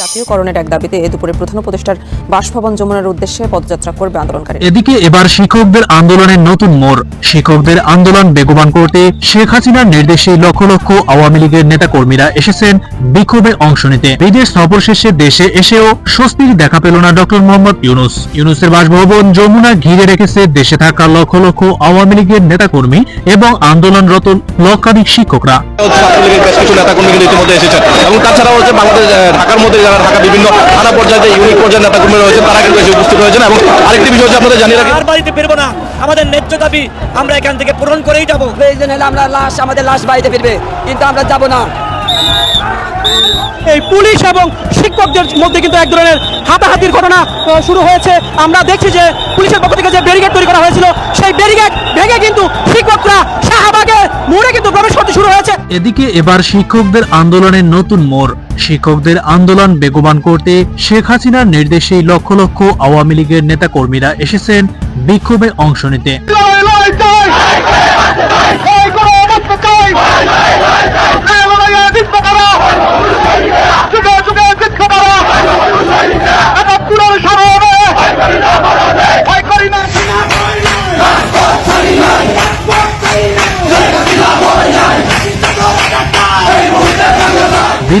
জাতীয়করণের এক দাবিতে এ দুপুরে প্রধান উপদেষ্টার বাসভবন যমুনার উদ্দেশ্যে পদযাত্রা করবে আন্দোলনকারী এদিকে এবার শিক্ষকদের আন্দোলনের নতুন মোড়। শিক্ষকদের আন্দোলন বেগবান করতে শেখ হাসিনার নির্দেশে লক্ষ লক্ষ আওয়ামী লীগের নেতাকর্মীরা এসেছেন বিক্ষোভে অংশ নিতে। বিদেশ সফর শেষে দেশে এসেও স্বস্তির দেখা পেল না ডক্টর মোহাম্মদ ইউনুস। ইউনুসের বাসভবন যমুনা ঘিরে রেখেছে দেশে থাকা লক্ষ লক্ষ আওয়ামী লীগের নেতাকর্মী এবং আন্দোলনরত লক্ষাধিক শিক্ষকরা। ছাত্রলীগের বেশ কিছু নেতাকর্মী কিন্তু ইতিমধ্যে এসেছেন। এবং তাছাড়াও হচ্ছে বাংলাদেশ ঢাকার মধ্যে যারা ঢাকা বিভিন্ন থানা পর্যায়ে ইউনিট পর্যায়ে নেতাকর্মী রয়েছেন তারা কিন্তু এসে উপস্থিত হয়েছেন এবং আরেকটি বিষয় হচ্ছে আপনাদের জানিয়ে রাখি আর বাড়িতে ফিরবো না। আমাদের ন্যায্য দাবি আমরা এখান থেকে পূরণ করেই যাব। প্রয়োজন হলে আমরা লাশ আমাদের লাশ বাড়িতে ফিরবে কিন্তু আমরা যাব না। এই পুলিশ এবং শিক্ষকদের মধ্যে কিন্তু এক ধরনের হাতাহাতির ঘটনা শুরু হয়েছে। আমরা দেখছি যে পুলিশের পক্ষ থেকে যে ব্যারিকেড তৈরি করা হয়েছিল সেই ব্যারিকেড ভেঙে কিন্তু শিক্ষকরা শাহবাগে মোড়ে কিন্তু প্রবেশ করতে শুরু হয়েছে এদিকে এবার শিক্ষকদের আন্দোলনের নতুন মোড়। শিক্ষকদের আন্দোলন বেগবান করতে শেখ হাসিনার নির্দেশে লক্ষ লক্ষ আওয়ামী লীগের নেতাকর্মীরা এসেছেন বিক্ষোভে অংশ নিতে।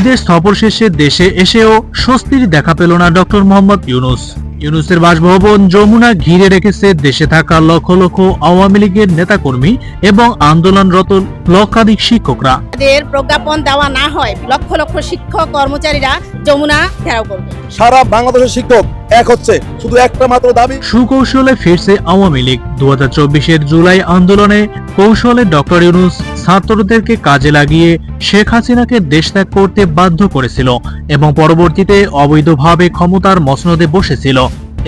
বিদেশ সফর শেষে দেশে এসেও স্বস্তির দেখা পেল না ডক্টর মোহাম্মদ ইউনুস। ইউনুসের বাসভবন যমুনা ঘিরে রেখেছে দেশে থাকা লক্ষ লক্ষ আওয়ামী লীগের নেতাকর্মী এবং আন্দোলনরত লক্ষাধিক শিক্ষকরা। তাদের প্রজ্ঞাপন দেওয়া না হয় লক্ষ লক্ষ শিক্ষক কর্মচারীরা যমুনা ঘেরাও করবে। সারা বাংলাদেশের শিক্ষক এক হচ্ছে শুধু একটা মাত্র দাবি। সুকৌশলে ফিরছে আওয়ামী লীগ। দু হাজার জুলাই আন্দোলনে কৌশলে ডক্টর ইউনুস ছাত্রদেরকে কাজে লাগিয়ে শেখ হাসিনাকে দেশ ত্যাগ করতে বাধ্য করেছিল এবং পরবর্তীতে অবৈধভাবে ক্ষমতার মসনদে বসেছিল।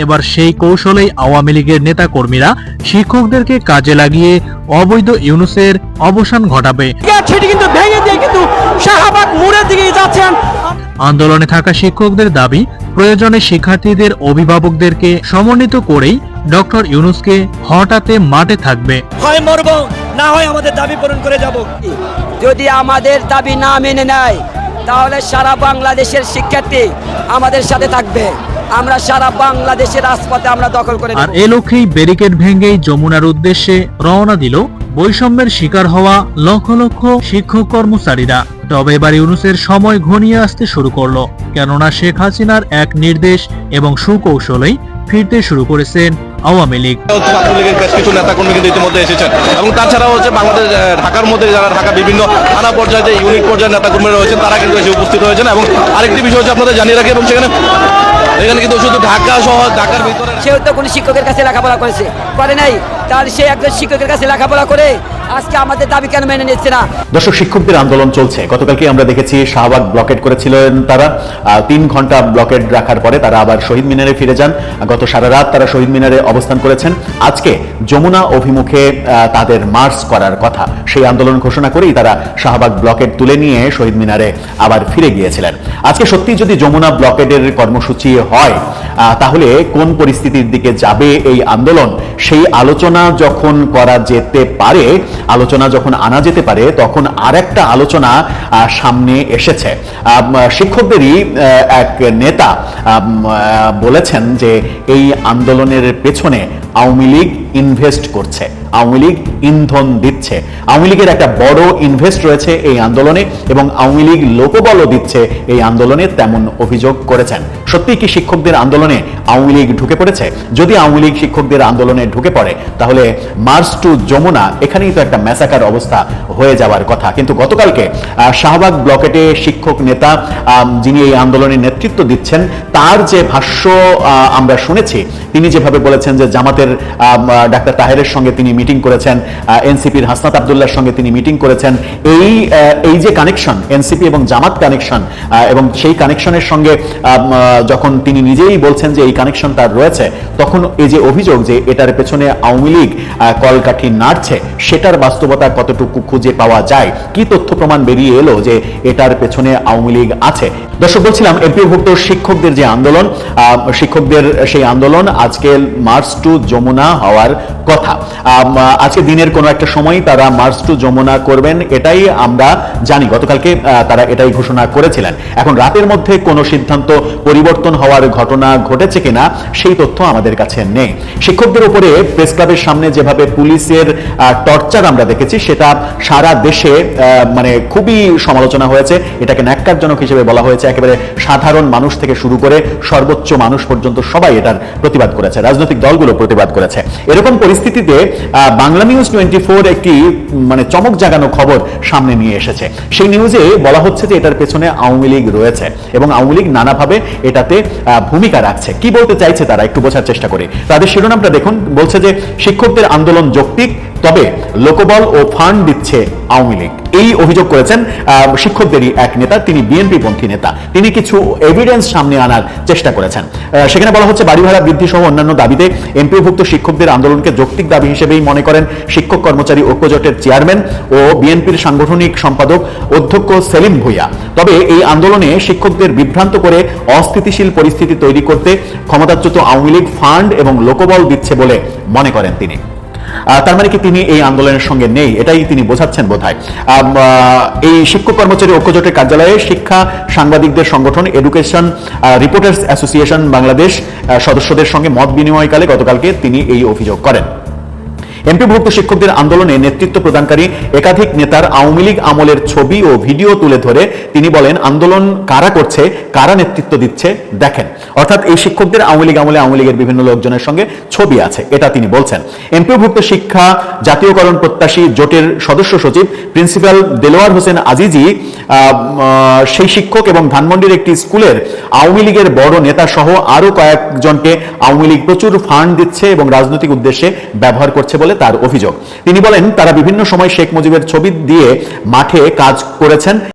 এবার সেই কৌশলেই আওয়ামী লীগের নেতা কর্মীরা শিক্ষকদেরকে কাজে লাগিয়ে অবৈধ ইউনুসের অবসান ঘটাবে। সেটি কিন্তু ভেঙে দিয়ে কিন্তু শাহবাগ মোড়ের দিকে যাচ্ছেন। আন্দোলনে থাকা শিক্ষকদের দাবি প্রয়োজনে শিক্ষার্থীদের অভিভাবকদেরকে সমন্বিত করেই ডক্টর ইউনুসকে হঠাতে মাঠে থাকবে। হয় মরবো। না হয় আমাদের দাবি পূরণ করে যাব। যদি আমাদের দাবি না মেনে নেয় তাহলে সারা বাংলাদেশের শিক্ষার্থী আমাদের সাথে থাকবে। আমরা সারা বাংলাদেশের রাজপথে আমরা দখল করে আর। এ লক্ষ্যেই ব্যারিকেড ভেঙেই যমুনার উদ্দেশ্যে রওনা দিল বৈষম্যের শিকার হওয়া লক্ষ লক্ষ শিক্ষক কর্মচারীরা। তবে এবার ইউনুসের সময় ঘনিয়ে আসতে শুরু করল কেননা শেখ হাসিনার এক নির্দেশ এবং সুকৌশলেই ফিরতে শুরু করেছেন আওয়ামী লীগ। ছাত্রলীগের বেশ কিছু নেতাকর্মী কিন্তু ইতিমধ্যে এসেছেন। এবং তাছাড়াও হচ্ছে বাংলাদেশ ঢাকার মধ্যে যারা ঢাকা বিভিন্ন থানা পর্যায়ে যে ইউনিট পর্যায়ে নেতাকর্মী রয়েছেন তারা কিন্তু এসে উপস্থিত হয়েছেন এবং আরেকটি বিষয় হচ্ছে আপনাদের জানিয়ে রাখি এবং সেখানে এখানে কিন্তু শুধু ঢাকা সহ ঢাকার ভিতরে সেও তো কোনো শিক্ষকের কাছে লেখাপড়া করেছে। করে নাই। তার সে একজন শিক্ষকের কাছে লেখাপড়া করে আজকে আমাদের দাবি কেন মেনে নিচ্ছে না? দর্শক, শিক্ষকদের আন্দোলন চলছে। গতকালকে আমরা দেখেছি শাহবাগ ব্লকেট করেছিলেন তারা। তিন ঘণ্টা ব্লকেট রাখার পরে তারা আবার শহীদ মিনারে ফিরে যান। গত সারা রাত তারা শহীদ মিনারে অবস্থান করেছেন। আজকে যমুনা অভিমুখে তাদের মার্চ করার কথা। সেই আন্দোলন ঘোষণা করেই তারা শাহবাগ ব্লকেট তুলে নিয়ে শহীদ মিনারে আবার ফিরে গিয়েছিলেন। আজকে সত্যি যদি যমুনা ব্লকেটের কর্মসূচি হয় তাহলে কোন পরিস্থিতির দিকে যাবে এই আন্দোলন? সেই আলোচনা যখন করা যেতে পারে আলোচনা যখন আনা যেতে পারে, তখন আর একটা আলোচনা সামনে এসেছে। শিক্ষকদেরই এক নেতা বলেছেন যে এই আন্দোলনের পেছনে আওয়ামী লীগ ইনভেস্ট করছে, আওয়ামী লীগ ইন্ধন দিচ্ছে। আওয়ামী লীগের একটা বড় ইনভেস্ট রয়েছে এই আন্দোলনে এবং আওয়ামী লীগ লোকবলও দিচ্ছে এই আন্দোলনে তেমন অভিযোগ করেছেন। সত্যি কি শিক্ষকদের আন্দোলনে আওয়ামী লীগ ঢুকে পড়েছে? যদি আওয়ামী লীগ শিক্ষকদের আন্দোলনে ঢুকে পড়ে, তাহলে মার্চ টু যমুনা, এখানেই তো একটা ম্যাসাকার অবস্থা হয়ে যাওয়ার কথা। কিন্তু গতকালকে শাহবাগ ব্লকেটে শিক্ষক নেতা যিনি এই আন্দোলনের নেতৃত্ব দিচ্ছেন, তার যে ভাষ্য আমরা শুনেছি, তিনি যেভাবে বলেছেন যে জামাতের ডাক্তার তাহেরের সঙ্গে তিনি মিটিং করেছেন এনসিপির হাসনাত আবদুল্লাহর সঙ্গে তিনি মিটিং করেছেন। এই এই যে কানেকশন, এনসিপি এবং জামাত কানেকশন এবং সেই কানেকশনের সঙ্গে যখন তিনি নিজেই বলছেন যে এই কানেকশন তার রয়েছে, তখন এই যে অভিযোগ যে এটার পেছনে আওয়ামী লীগ কলকাঠি নাড়ছে, সেটার বাস্তবতা কতটুকু খুঁজে পাওয়া যায়? কি তথ্য প্রমাণ বেরিয়ে এলো যে এটার পেছনে আওয়ামী লীগ আছে? দর্শক, বলছিলাম, এমপিভুক্ত শিক্ষকদের যে আন্দোলন শিক্ষকদের সেই আন্দোলন আজকে মার্চ টু যমুনা হওয়ার কথা। আজকে দিনের কোনো একটা সময় তারা মার্চ টু যমুনা করবেন, এটাই আমরা জানি। গতকালকে তারা এটাই ঘোষণা করেছিলেন। এখন রাতের মধ্যে কোনো সিদ্ধান্ত পরিবর্তন হওয়ার ঘটনা ঘটেছে কিনা, সেই তথ্য আমাদের কাছে নেই। শিক্ষকদের উপরে প্রেস ক্লাবের সামনে যেভাবে পুলিশের টর্চার আমরা দেখেছি, সেটা সারা দেশে মানে খুবই সমালোচনা হয়েছে। এটাকে ন্যাক্কারজনক হিসেবে বলা হয়েছে। একেবারে সাধারণ মানুষ থেকে শুরু করে সর্বোচ্চ মানুষ পর্যন্ত সবাই এটার প্রতিবাদ করেছে। রাজনৈতিক দলগুলো প্রতিবাদ করেছে। এরকম পরিস্থিতিতে বাংলা নিউজ টোয়েন্টি ফোর একটি মানে চমক জাগানো খবর সামনে নিয়ে এসেছে। সেই নিউজে বলা হচ্ছে যে এটার পেছনে আওয়ামী লীগ রয়েছে এবং আওয়ামী লীগ নানাভাবে এটাতে ভূমিকা রাখছে। কি বলতে চাইছে তারা? একটু বোঝার চেষ্টা করে। তাদের শিরোনামটা দেখুন। বলছে যে, শিক্ষকদের আন্দোলন যৌক্তিক তবে লোকবল ও ফান্ড দিচ্ছে আওয়ামী লীগ। এই অভিযোগ করেছেন শিক্ষকদেরই এক নেতা, তিনি বিএনপি পন্থী নেতা। তিনি কিছু এভিডেন্স সামনে আনার চেষ্টা করেছেন। সেখানে বলা হচ্ছে বাড়ি ভাড়া বৃদ্ধি সহ অন্যান্য দাবিতে এমপিওভুক্ত শিক্ষকদের আন্দোলনকে যৌক্তিক দাবি হিসেবেই মনে করেন শিক্ষক কর্মচারী ঐক্যজোটের চেয়ারম্যান ও বিএনপির সাংগঠনিক সম্পাদক অধ্যক্ষ সেলিম ভুইয়া। তবে এই আন্দোলনে শিক্ষকদের বিভ্রান্ত করে অস্থিতিশীল পরিস্থিতি তৈরি করতে ক্ষমতাচ্যুত আওয়ামী লীগ ফান্ড এবং লোকবল দিচ্ছে বলে মনে করেন তিনি। তার মানে কি তিনি এই আন্দোলনের সঙ্গে নেই? এটাই তিনি বোঝাচ্ছেন বোধ এই শিক্ষক কর্মচারী ঐক্যজোটের কার্যালয়ে শিক্ষা সাংবাদিকদের সংগঠন এডুকেশন রিপোর্টার্স অ্যাসোসিয়েশন বাংলাদেশ সদস্যদের সঙ্গে মত বিনিময়কালে গতকালকে তিনি এই অভিযোগ করেন। এমপিভুক্ত শিক্ষকদের আন্দোলনে নেতৃত্ব প্রদানকারী একাধিক নেতার আওয়ামী লীগ আমলের ছবি ও ভিডিও তুলে ধরে তিনি বলেন, আন্দোলন কারা করছে, কারা নেতৃত্ব দিচ্ছে, দেখেন। অর্থাৎ এই শিক্ষকদের আওয়ামী লীগ আমলে আওয়ামী লীগের বিভিন্ন লোকজনের সঙ্গে ছবি আছে, এটা তিনি বলছেন। এমপিভুক্ত শিক্ষা, জাতীয়করণ প্রত্যাশী, জোটের সদস্য সচিব, প্রিন্সিপাল দেলোয়ার হোসেন আজিজি সেই শিক্ষক এবং ধানমন্ডির একটি স্কুলের আওয়ামী লীগের বড় নেতা সহ আরও কয়েকজনকে আওয়ামী লীগ প্রচুর ফান্ড দিচ্ছে এবং রাজনৈতিক উদ্দেশ্যে ব্যবহার করছে বলে তার অভিযোগ। তিনি বলেন, তারা বিভিন্ন সময় শেখ মুজিবের ছবি দিয়ে মাঠে কাজ করেছেন।